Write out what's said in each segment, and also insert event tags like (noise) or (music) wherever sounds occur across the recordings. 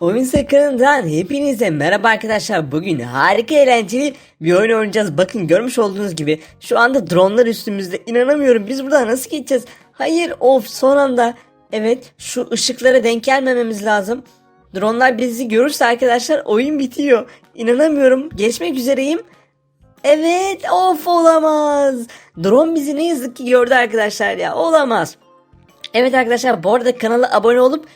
Oyun Sakın'dan hepinize merhaba arkadaşlar. Bugün harika eğlenceli bir oyun oynayacağız. Bakın görmüş olduğunuz gibi şu anda dronlar üstümüzde. İnanamıyorum biz buradan nasıl geçeceğiz? Hayır of son anda. Evet şu ışıklara denk gelmememiz lazım. Dronlar bizi görürse arkadaşlar oyun bitiyor. İnanamıyorum geçmek üzereyim. Evet of olamaz. Drone bizi ne yazık ki gördü arkadaşlar ya olamaz. Evet arkadaşlar bu arada kanala abone olup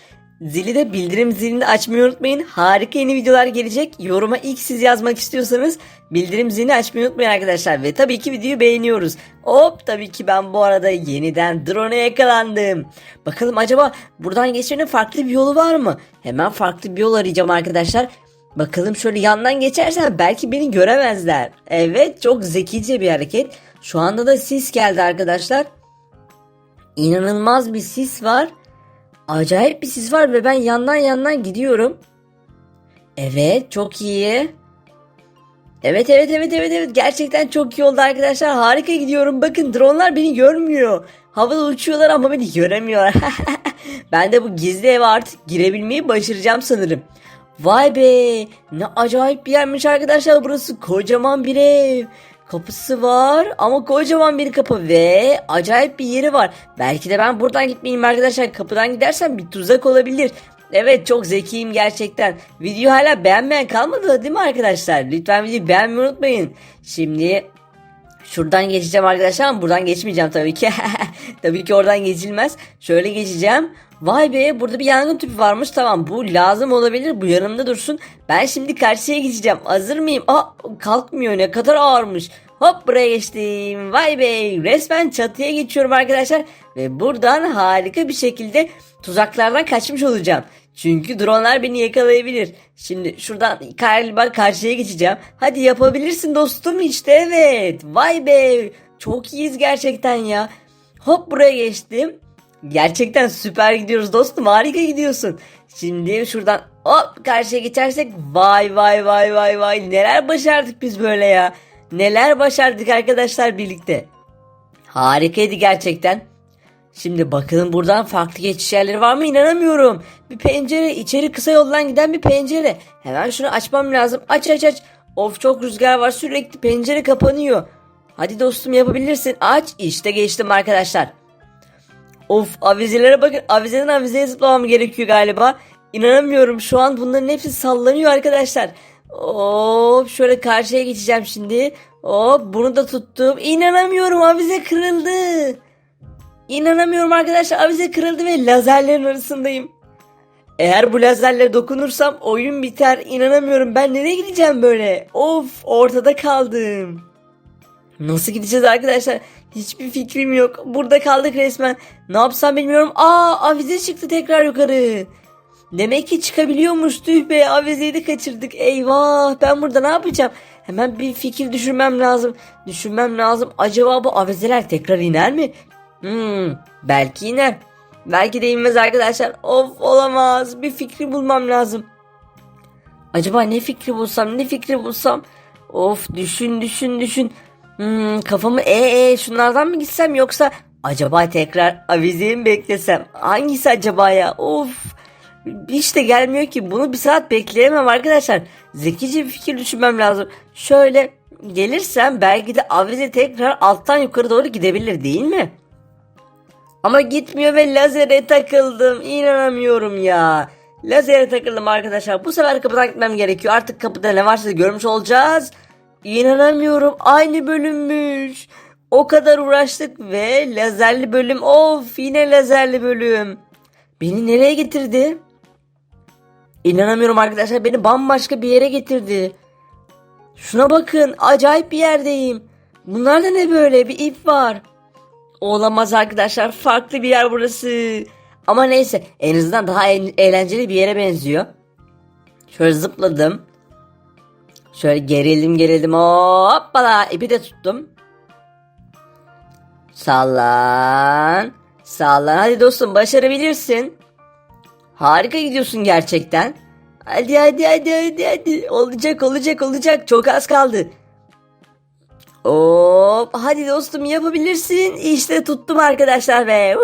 zili de bildirim zilini açmayı unutmayın. Harika yeni videolar gelecek. Yoruma ilk siz yazmak istiyorsanız bildirim zilini açmayı unutmayın arkadaşlar. Ve tabii ki videoyu beğeniyoruz. Hop tabii ki ben bu arada yeniden drone'a yakalandım. Bakalım acaba buradan geçmenin farklı bir yolu var mı? Hemen farklı bir yol arayacağım arkadaşlar. Bakalım şöyle yandan geçersem belki beni göremezler. Evet çok zekice bir hareket. Şu anda da sis geldi arkadaşlar. İnanılmaz bir sis var. Acayip bir sis var ve ben yandan yandan gidiyorum. Evet çok iyi. Evet evet evet evet evet gerçekten çok iyi oldu arkadaşlar. Harika gidiyorum. Bakın dronlar beni görmüyor. Havada uçuyorlar ama beni göremiyorlar. (laughs) ben de bu gizli eve artık girebilmeyi başaracağım sanırım. Vay be ne acayip bir yermiş arkadaşlar burası kocaman bir ev. Kapısı var ama kocaman bir kapı ve acayip bir yeri var. Belki de ben buradan gitmeyeyim arkadaşlar. Kapıdan gidersem bir tuzak olabilir. Evet çok zekiyim gerçekten. Video hala beğenmeyen kalmadı değil mi arkadaşlar? Lütfen videoyu beğenmeyi unutmayın. Şimdi Şuradan geçeceğim arkadaşlar ama buradan geçmeyeceğim tabii ki. (laughs) tabii ki oradan geçilmez. Şöyle geçeceğim. Vay be burada bir yangın tüpü varmış. Tamam bu lazım olabilir. Bu yanımda dursun. Ben şimdi karşıya geçeceğim. Hazır mıyım? Aa kalkmıyor ne kadar ağırmış. Hop buraya geçtim. Vay be resmen çatıya geçiyorum arkadaşlar. Ve buradan harika bir şekilde tuzaklardan kaçmış olacağım. Çünkü dronlar beni yakalayabilir. Şimdi şuradan galiba karşıya geçeceğim. Hadi yapabilirsin dostum işte evet. Vay be çok iyiyiz gerçekten ya. Hop buraya geçtim. Gerçekten süper gidiyoruz dostum harika gidiyorsun. Şimdi şuradan hop karşıya geçersek vay vay vay vay vay neler başardık biz böyle ya. Neler başardık arkadaşlar birlikte. Harikaydı gerçekten. Şimdi bakalım buradan farklı geçiş yerleri var mı inanamıyorum. Bir pencere içeri kısa yoldan giden bir pencere. Hemen şunu açmam lazım. Aç aç aç. Of çok rüzgar var sürekli pencere kapanıyor. Hadi dostum yapabilirsin. Aç işte geçtim arkadaşlar. Of avizelere bakın. Avizeden avizeye zıplamam gerekiyor galiba. İnanamıyorum şu an bunların hepsi sallanıyor arkadaşlar. Hop şöyle karşıya geçeceğim şimdi. Hop bunu da tuttum. İnanamıyorum avize kırıldı. İnanamıyorum arkadaşlar avize kırıldı ve lazerlerin arasındayım. Eğer bu lazerlere dokunursam oyun biter. İnanamıyorum ben nereye gideceğim böyle? Of ortada kaldım. Nasıl gideceğiz arkadaşlar? Hiçbir fikrim yok. Burada kaldık resmen. Ne yapsam bilmiyorum. Aa avize çıktı tekrar yukarı. Demek ki çıkabiliyormuş. Tüh be avizeyi de kaçırdık. Eyvah ben burada ne yapacağım? Hemen bir fikir düşünmem lazım. Düşünmem lazım. Acaba bu avizeler tekrar iner mi? Hmm, belki iner. Belki de inmez arkadaşlar. Of olamaz. Bir fikri bulmam lazım. Acaba ne fikri bulsam ne fikri bulsam. Of düşün düşün düşün. Hmm, kafamı ee e, şunlardan mı gitsem yoksa acaba tekrar avizeyi mi beklesem? Hangisi acaba ya? Of. Hiç de gelmiyor ki. Bunu bir saat bekleyemem arkadaşlar. Zekice bir fikir düşünmem lazım. Şöyle gelirsem belki de avize tekrar alttan yukarı doğru gidebilir değil mi? Ama gitmiyor ve lazere takıldım. İnanamıyorum ya. Lazere takıldım arkadaşlar. Bu sefer kapıdan gitmem gerekiyor. Artık kapıda ne varsa görmüş olacağız. İnanamıyorum. Aynı bölümmüş. O kadar uğraştık ve lazerli bölüm. Of yine lazerli bölüm. Beni nereye getirdi? İnanamıyorum arkadaşlar. Beni bambaşka bir yere getirdi. Şuna bakın. Acayip bir yerdeyim. Bunlar da ne böyle? Bir ip var. Olamaz arkadaşlar. Farklı bir yer burası. Ama neyse en azından daha en- eğlenceli bir yere benziyor. Şöyle zıpladım. Şöyle gerildim gerildim. Hoppala ipi de tuttum. Sallan. Sallan. Hadi dostum başarabilirsin. Harika gidiyorsun gerçekten. Hadi hadi hadi hadi hadi. Olacak olacak olacak. Çok az kaldı. Hop hadi dostum yapabilirsin. İşte tuttum arkadaşlar ve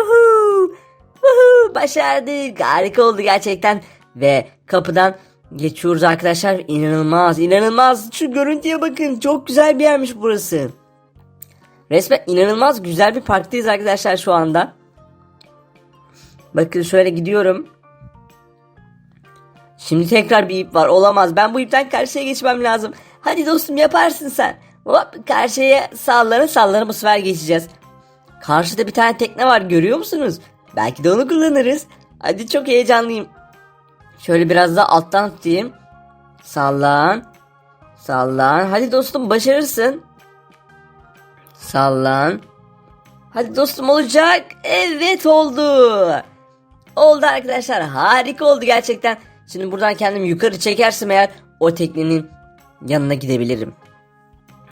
başardık. Harika oldu gerçekten. Ve kapıdan geçiyoruz arkadaşlar. İnanılmaz inanılmaz. Şu görüntüye bakın. Çok güzel bir yermiş burası. Resmen inanılmaz güzel bir parktayız arkadaşlar şu anda. Bakın şöyle gidiyorum. Şimdi tekrar bir ip var. Olamaz. Ben bu ipten karşıya geçmem lazım. Hadi dostum yaparsın sen. Hop karşıya sallana sallana bu sefer geçeceğiz. Karşıda bir tane tekne var görüyor musunuz? Belki de onu kullanırız. Hadi çok heyecanlıyım. Şöyle biraz daha alttan tutayım. Sallan. Sallan. Hadi dostum başarırsın. Sallan. Hadi dostum olacak. Evet oldu. Oldu arkadaşlar. Harika oldu gerçekten. Şimdi buradan kendimi yukarı çekersem eğer o teknenin yanına gidebilirim.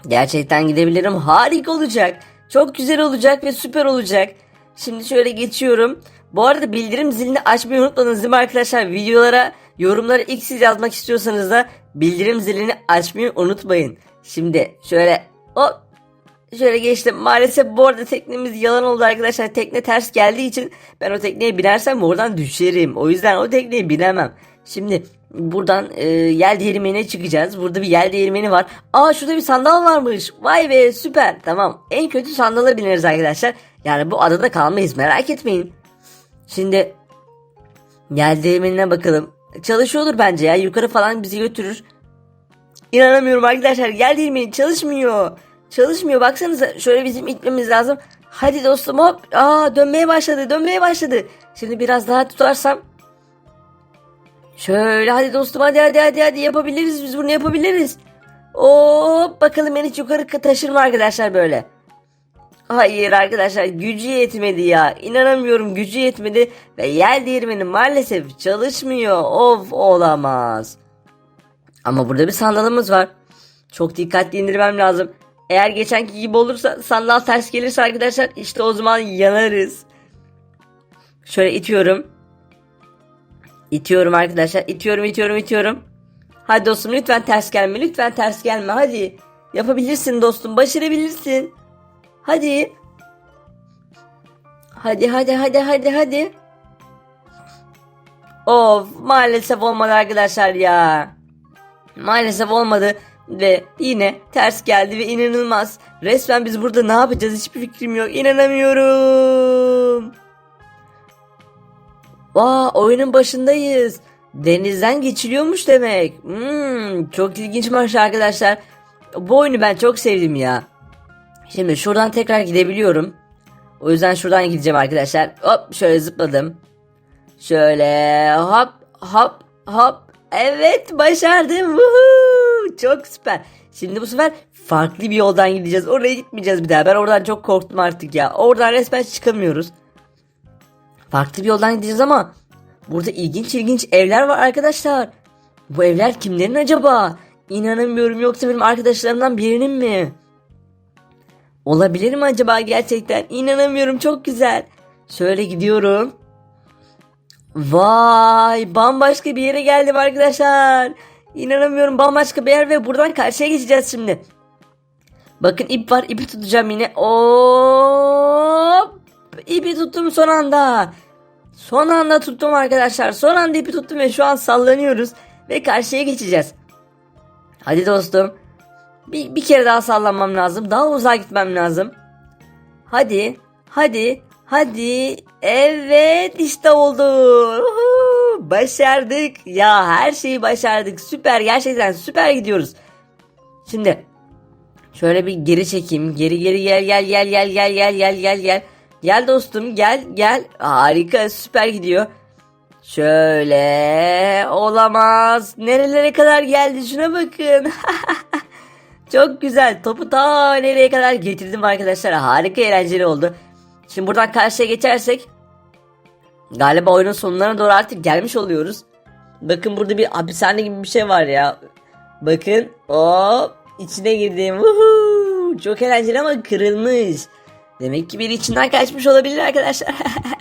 Gerçekten gidebilirim. Harika olacak. Çok güzel olacak ve süper olacak. Şimdi şöyle geçiyorum. Bu arada bildirim zilini açmayı unutmadınız değil mi arkadaşlar? Videolara, yorumlara ilk siz yazmak istiyorsanız da bildirim zilini açmayı unutmayın. Şimdi şöyle hop Şöyle geçtim. Maalesef bu arada teknemiz yalan oldu arkadaşlar. Tekne ters geldiği için ben o tekneye binersem oradan düşerim. O yüzden o tekneye binemem. Şimdi buradan e, yel değirmenine çıkacağız. Burada bir yel değirmeni var. Aa şurada bir sandal varmış. Vay be süper. Tamam. En kötü sandala bineriz arkadaşlar. Yani bu adada kalmayız merak etmeyin. Şimdi yel değirmenine bakalım. Çalışıyordur bence ya. Yukarı falan bizi götürür. İnanamıyorum arkadaşlar. Yel değirmeni çalışmıyor. Çalışmıyor. Baksanıza şöyle bizim itmemiz lazım. Hadi dostum hop. Aa dönmeye başladı. Dönmeye başladı. Şimdi biraz daha tutarsam. Şöyle hadi dostum hadi hadi hadi hadi yapabiliriz biz bunu yapabiliriz. Hop bakalım beni yukarı taşır mı arkadaşlar böyle. Hayır arkadaşlar gücü yetmedi ya. İnanamıyorum gücü yetmedi ve yel değirmeni maalesef çalışmıyor. Of olamaz. Ama burada bir sandalımız var. Çok dikkatli indirmem lazım. Eğer geçenki gibi olursa sandal ters gelirse arkadaşlar işte o zaman yanarız. Şöyle itiyorum. İtiyorum arkadaşlar. İtiyorum itiyorum itiyorum. Hadi dostum lütfen ters gelme. Lütfen ters gelme. Hadi. Yapabilirsin dostum. Başarabilirsin. Hadi. Hadi hadi hadi hadi hadi. Of maalesef olmadı arkadaşlar ya. Maalesef olmadı ve yine ters geldi ve inanılmaz. Resmen biz burada ne yapacağız hiçbir fikrim yok. İnanamıyorum. Vaa oyunun başındayız. Denizden geçiliyormuş demek. Hmm, çok ilginçmiş arkadaşlar. Bu oyunu ben çok sevdim ya. Şimdi şuradan tekrar gidebiliyorum. O yüzden şuradan gideceğim arkadaşlar. Hop şöyle zıpladım. Şöyle hop hop hop. Evet başardım. Woohoo! Çok süper. Şimdi bu sefer farklı bir yoldan gideceğiz. Oraya gitmeyeceğiz bir daha. Ben oradan çok korktum artık ya. Oradan resmen çıkamıyoruz. Farklı bir yoldan gideceğiz ama burada ilginç ilginç evler var arkadaşlar. Bu evler kimlerin acaba? İnanamıyorum yoksa benim arkadaşlarımdan birinin mi? Olabilir mi acaba gerçekten? İnanamıyorum çok güzel. Şöyle gidiyorum. Vay bambaşka bir yere geldim arkadaşlar. İnanamıyorum bambaşka bir yer ve buradan karşıya geçeceğiz şimdi. Bakın ip var ipi tutacağım yine. Hop ipi tuttum son anda. Son anda tuttum arkadaşlar. Son anda ipi tuttum ve şu an sallanıyoruz. Ve karşıya geçeceğiz. Hadi dostum. Bir, bir kere daha sallanmam lazım. Daha uzağa gitmem lazım. Hadi. Hadi. Hadi. Evet işte oldu. Uhu, başardık. Ya her şeyi başardık. Süper. Gerçekten süper gidiyoruz. Şimdi şöyle bir geri çekeyim. Geri geri gel gel gel gel gel gel gel gel gel. Gel dostum gel gel. Harika süper gidiyor. Şöyle olamaz. Nerelere kadar geldi şuna bakın. (laughs) Çok güzel. Topu ta nereye kadar getirdim arkadaşlar. Harika eğlenceli oldu. Şimdi buradan karşıya geçersek galiba oyunun sonlarına doğru artık gelmiş oluyoruz. Bakın burada bir hapishane gibi bir şey var ya. Bakın hop içine girdim. Woohoo! Çok eğlenceli ama kırılmış. Demek ki biri içinden kaçmış olabilir arkadaşlar. (laughs)